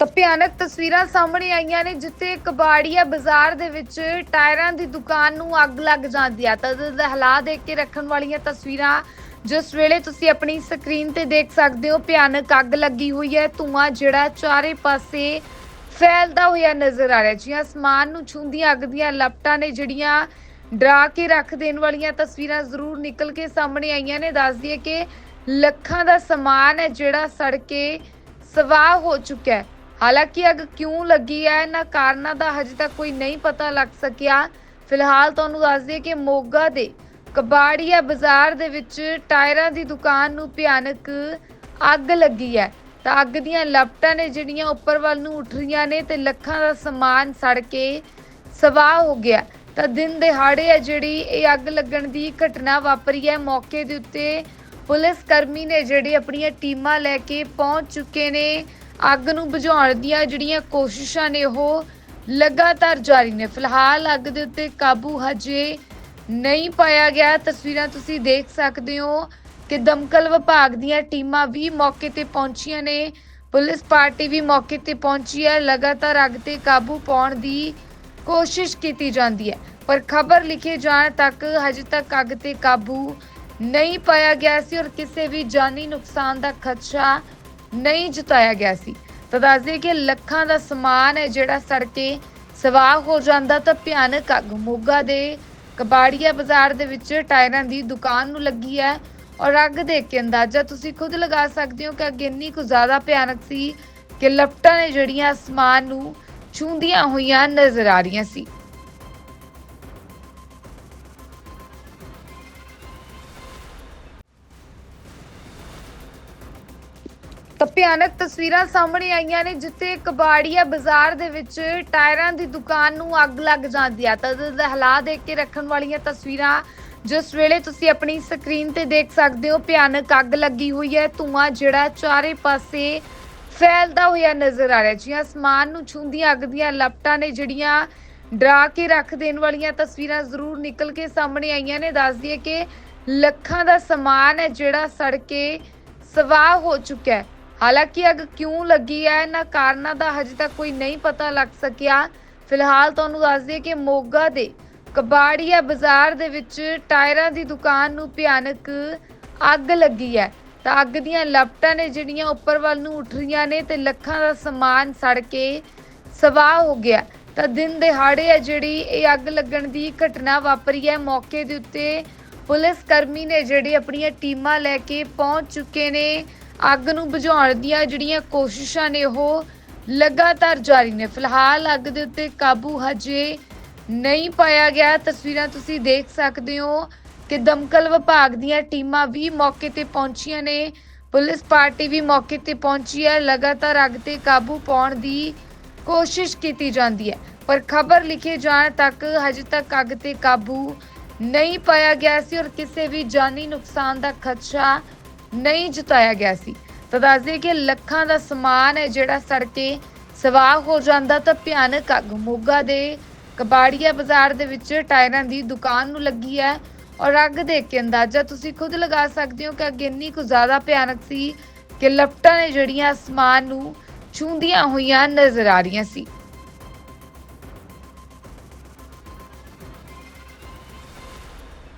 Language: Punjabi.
ਤਾਂ ਭਿਆਨਕ ਤਸਵੀਰਾਂ ਸਾਹਮਣੇ ਆਈਆਂ ਨੇ, ਜਿੱਥੇ ਕਬਾੜੀਆ ਬਾਜ਼ਾਰ ਦੇ ਵਿੱਚ ਟਾਇਰਾਂ ਦੀ ਦੁਕਾਨ ਨੂੰ ਅੱਗ ਲੱਗ ਜਾਂਦੀ ਆ। ਤਾਂ ਦੇ ਹਾਲਾਤ ਦੇਖ ਕੇ ਰੱਖਣ ਵਾਲੀਆਂ ਤਸਵੀਰਾਂ ਜਿਸ ਵੇਲੇ ਤੁਸੀਂ ਆਪਣੀ ਸਕਰੀਨ ਤੇ ਦੇਖ ਸਕਦੇ ਹੋ, ਭਿਆਨਕ ਅੱਗ ਲੱਗੀ ਹੋਈ ਹੈ। ਧੂਆਂ ਜਿਹੜਾ ਚਾਰੇ ਪਾਸੇ ਫੈਲਦਾ ਹੋਇਆ ਨਜ਼ਰ ਆ ਰਿਹਾ ਜੀ ਅਸਮਾਨ ਨੂੰ ਛੂੰਦੀਆਂ ਅੱਗ ਦੀਆਂ ਲਪਟਾਂ ਨੇ ਜਿਹੜੀਆਂ ਡਰਾ ਕੇ ਰੱਖ ਦੇਣ ਵਾਲੀਆਂ ਤਸਵੀਰਾਂ ਜ਼ਰੂਰ ਨਿਕਲ ਕੇ ਸਾਹਮਣੇ ਆਈਆਂ ਨੇ। ਦੱਸ ਦਈਏ ਕਿ ਲੱਖਾਂ ਦਾ ਸਮਾਨ ਹੈ ਜਿਹੜਾ ਸੜ ਕੇ ਸਵਾਹ ਹੋ ਚੁੱਕਾ ਹੈ। ਹਾਲਾਂਕਿ ਅੱਗ ਕਿਉਂ ਲੱਗੀ ਹੈ, ਇਹਨਾਂ ਕਾਰਨਾਂ ਦਾ ਹਜੇ ਤੱਕ ਕੋਈ ਨਹੀਂ ਪਤਾ ਲੱਗ ਸਕਿਆ। ਫਿਲਹਾਲ ਤੁਹਾਨੂੰ ਦੱਸ ਦਈਏ ਕਿ ਮੋਗਾ ਦੇ ਕਬਾੜੀਆ ਬਾਜ਼ਾਰ ਦੇ ਵਿੱਚ ਟਾਇਰਾਂ ਦੀ ਦੁਕਾਨ ਨੂੰ ਭਿਆਨਕ ਅੱਗ ਲੱਗੀ ਹੈ। ਤਾਂ ਅੱਗ ਦੀਆਂ ਲਪਟਾਂ ਨੇ ਜਿਹੜੀਆਂ ਉੱਪਰ ਵੱਲ ਨੂੰ ਉੱਠ ਰਹੀਆਂ ਨੇ ਤੇ ਲੱਖਾਂ ਦਾ ਸਮਾਨ ਸੜ ਕੇ ਸਵਾਹ ਹੋ ਗਿਆ। ਤਾਂ ਦਿਨ ਦਿਹਾੜੇ ਹੈ ਜਿਹੜੀ ਇਹ ਅੱਗ ਲੱਗਣ ਦੀ ਘਟਨਾ ਵਾਪਰੀ ਹੈ। ਮੌਕੇ ਦੇ ਉੱਤੇ ਪੁਲਿਸ ਕਰਮੀ ਨੇ ਜਿਹੜੇ ਆਪਣੀਆਂ ਟੀਮਾਂ ਲੈ ਕੇ ਪਹੁੰਚ ਚੁੱਕੇ ਨੇ। ਅੱਗ ਨੂੰ ਬੁਝਾਉਣ ਦੀਆਂ ਜਿਹੜੀਆਂ ਕੋਸ਼ਿਸ਼ਾਂ ਨੇ ਉਹ ਲਗਾਤਾਰ ਜਾਰੀ ਨੇ। ਫਿਲਹਾਲ ਅੱਗ ਦੇ ਉੱਤੇ ਕਾਬੂ ਹਜੇ ਨਹੀਂ ਪਾਇਆ ਗਿਆ। ਤਸਵੀਰਾਂ ਤੁਸੀਂ ਦੇਖ ਸਕਦੇ ਹੋ ਕਿ ਦਮਕਲ ਵਿਭਾਗ ਦੀਆਂ ਟੀਮਾਂ ਵੀ ਮੌਕੇ ਤੇ ਪਹੁੰਚੀਆਂ ਨੇ। ਪੁਲਿਸ ਪਾਰਟੀ ਵੀ ਮੌਕੇ ਤੇ ਪਹੁੰਚੀ ਹੈ। ਲਗਾਤਾਰ ਅੱਗ ਤੇ ਕਾਬੂ ਪਾਉਣ ਦੀ ਕੋਸ਼ਿਸ਼ ਕੀਤੀ ਜਾਂਦੀ ਹੈ। ਪਰ ਖਬਰ ਲਿਖੇ ਜਾਣ ਤੱਕ ਹਜੇ ਤੱਕ ਅੱਗ ਤੇ ਕਾਬੂ ਨਹੀਂ ਪਾਇਆ ਗਿਆ ਸੀ ਔਰ ਕਿਸੇ ਵੀ ਜਾਨੀ ਨੁਕਸਾਨ ਦਾ ਖਦਸ਼ਾ ਨਹੀਂ ਜਤਾਇਆ ਗਿਆ ਸੀ। ਤਾਂ ਦੱਸ ਦਈਏ ਕਿ ਲੱਖਾਂ ਦਾ ਸਮਾਨ ਹੈ ਜਿਹੜਾ ਸੜ ਕੇ ਸਵਾਹ ਹੋ ਜਾਂਦਾ ਤਾਂ ਭਿਆਨਕ ਅੱਗ। ਮੋਗਾ ਦੇ ਕਬਾੜੀਆ ਬਾਜ਼ਾਰ ਦੇ ਵਿੱਚ ਟਾਇਰਾਂ ਦੀ ਦੁਕਾਨ ਨੂੰ ਲੱਗੀ ਹੈ ਔਰ ਅੱਗ ਦੇਖ ਕੇ ਅੰਦਾਜ਼ਾ ਤੁਸੀਂ ਖੁਦ ਲਗਾ ਸਕਦੇ ਹੋ ਕਿ ਅੱਗ ਇੰਨੀ ਕੁ ਜ਼ਿਆਦਾ ਭਿਆਨਕ ਸੀ ਕਿ ਲਪਟਾਂ ਨੇ ਜਿਹੜੀਆਂ ਅਸਮਾਨ ਨੂੰ ਛੂੰਦੀਆਂ ਹੋਈਆਂ ਨਜ਼ਰ ਆ ਰਹੀਆਂ ਸੀ। ਤਾਂ ਭਿਆਨਕ ਤਸਵੀਰਾਂ ਸਾਹਮਣੇ ਆਈਆਂ ਨੇ, ਜਿੱਥੇ ਕਬਾੜੀਆ ਬਾਜ਼ਾਰ ਦੇ ਵਿੱਚ ਟਾਇਰਾਂ ਦੀ ਦੁਕਾਨ ਨੂੰ ਅੱਗ ਲੱਗ ਜਾਂਦੀ ਆ। ਤਾਂ ਦੇ ਹਾਲਾਤ ਦੇਖ ਕੇ ਰੱਖਣ ਵਾਲੀਆਂ ਤਸਵੀਰਾਂ ਜਿਸ ਵੇਲੇ ਤੁਸੀਂ ਆਪਣੀ ਸਕਰੀਨ ਤੇ ਦੇਖ ਸਕਦੇ ਹੋ, ਭਿਆਨਕ ਅੱਗ ਲੱਗੀ ਹੋਈ ਹੈ। ਧੂਆਂ ਜਿਹੜਾ ਚਾਰੇ ਪਾਸੇ ਫੈਲਦਾ ਹੋਇਆ ਨਜ਼ਰ ਆ ਰਿਹਾ ਜੀ ਅਸਮਾਨ ਨੂੰ ਛੂੰਦੀਆਂ ਅੱਗ ਦੀਆਂ ਲਪਟਾਂ ਨੇ ਜਿਹੜੀਆਂ ਡਰਾ ਕੇ ਰੱਖ ਦੇਣ ਵਾਲੀਆਂ ਤਸਵੀਰਾਂ ਜ਼ਰੂਰ ਨਿਕਲ ਕੇ ਸਾਹਮਣੇ ਆਈਆਂ ਨੇ। ਦੱਸ ਦਈਏ ਕਿ ਲੱਖਾਂ ਦਾ ਸਮਾਨ ਹੈ ਜਿਹੜਾ ਸੜ ਕੇ ਸਵਾਹ ਹੋ ਚੁੱਕਾ ਹੈ। ਹਾਲਾਂਕਿ ਅੱਗ ਕਿਉਂ ਲੱਗੀ ਹੈ? ਇਹਨਾਂ ਕਾਰਨਾਂ ਦਾ ਹਜੇ ਤੱਕ ਕੋਈ ਨਹੀਂ ਪਤਾ ਲੱਗ ਸਕਿਆ। ਫਿਲਹਾਲ ਤੁਹਾਨੂੰ ਦੱਸ ਦਈਏ ਕਿ ਮੋਗਾ ਦੇ ਕਬਾੜੀਆ ਬਾਜ਼ਾਰ ਦੇ ਵਿੱਚ ਟਾਇਰਾਂ ਦੀ ਦੁਕਾਨ ਨੂੰ ਭਿਆਨਕ ਅੱਗ ਲੱਗੀ ਹੈ। ਤਾਂ ਅੱਗ ਦੀਆਂ ਲਪਟਾਂ ਨੇ ਜਿਹੜੀਆਂ ਉੱਪਰ ਵੱਲ ਨੂੰ ਉੱਠ ਰਹੀਆਂ ਨੇ ਤੇ ਲੱਖਾਂ ਦਾ ਸਮਾਨ ਸੜ ਕੇ ਸਵਾਹ ਹੋ ਗਿਆ। ਤਾਂ ਦਿਨ ਦਿਹਾੜੇ ਹੈ ਜਿਹੜੀ ਇਹ ਅੱਗ ਲੱਗਣ ਦੀ ਘਟਨਾ ਵਾਪਰੀ ਹੈ। ਮੌਕੇ ਦੇ ਉੱਤੇ ਪੁਲਿਸ ਕਰਮੀ ਨੇ ਜਿਹੜੇ ਆਪਣੀਆਂ ਟੀਮਾਂ ਲੈ ਕੇ ਪਹੁੰਚ ਚੁੱਕੇ ਨੇ। ਅੱਗ ਨੂੰ ਬੁਝਾਉਣ ਦੀਆਂ ਜਿਹੜੀਆਂ ਕੋਸ਼ਿਸ਼ਾਂ ਨੇ ਉਹ ਲਗਾਤਾਰ ਜਾਰੀ ਨੇ। ਫਿਲਹਾਲ ਅੱਗ ਦੇ ਉੱਤੇ ਕਾਬੂ ਹਜੇ ਨਹੀਂ ਪਾਇਆ ਗਿਆ। ਤਸਵੀਰਾਂ ਤੁਸੀਂ ਦੇਖ ਸਕਦੇ ਹੋ ਕਿ ਦਮਕਲ ਵਿਭਾਗ ਦੀਆਂ ਟੀਮਾਂ ਵੀ ਮੌਕੇ ਤੇ ਪਹੁੰਚੀਆਂ ਨੇ। ਪੁਲਿਸ ਪਾਰਟੀ ਵੀ ਮੌਕੇ ਤੇ ਪਹੁੰਚੀ ਹੈ। ਲਗਾਤਾਰ ਅੱਗ ਤੇ ਕਾਬੂ ਪਾਉਣ ਦੀ ਕੋਸ਼ਿਸ਼ ਕੀਤੀ ਜਾਂਦੀ ਹੈ। ਪਰ ਖਬਰ ਲਿਖੇ ਜਾਣ ਤੱਕ ਹਜੇ ਤੱਕ ਅੱਗ ਤੇ ਕਾਬੂ ਨਹੀਂ ਪਾਇਆ ਗਿਆ ਸੀ ਔਰ ਕਿਸੇ ਵੀ ਜਾਨੀ ਨੁਕਸਾਨ ਦਾ ਖਦਸ਼ਾ ਨਹੀਂ ਜਤਾਇਆ ਗਿਆ ਸੀ। ਤਾਂ ਦੱਸ ਦਈਏ ਕਿ ਲੱਖਾਂ ਦਾ ਸਮਾਨ ਹੈ ਜਿਹੜਾ ਸੜ ਕੇ ਸਵਾਹ ਹੋ ਜਾਂਦਾ ਤਾਂ ਭਿਆਨਕ ਅੱਗ। ਮੋਗਾ ਦੇ ਕਬਾੜੀਆ ਬਾਜ਼ਾਰ ਦੇ ਵਿੱਚ ਟਾਇਰਾਂ ਦੀ ਦੁਕਾਨ ਨੂੰ ਲੱਗੀ ਹੈ ਔਰ ਅੱਗ ਦੇਖ ਕੇ ਅੰਦਾਜ਼ਾ ਤੁਸੀਂ ਖੁਦ ਲਗਾ ਸਕਦੇ ਹੋ ਕਿ ਅੱਗ ਇੰਨੀ ਕੁ ਜ਼ਿਆਦਾ ਭਿਆਨਕ ਸੀ ਕਿ ਲਪਟਾਂ ਨੇ ਜਿਹੜੀਆਂ ਅਸਮਾਨ ਨੂੰ ਛੂੰਦੀਆਂ ਹੋਈਆਂ ਨਜ਼ਰ ਆ ਰਹੀਆਂ ਸੀ।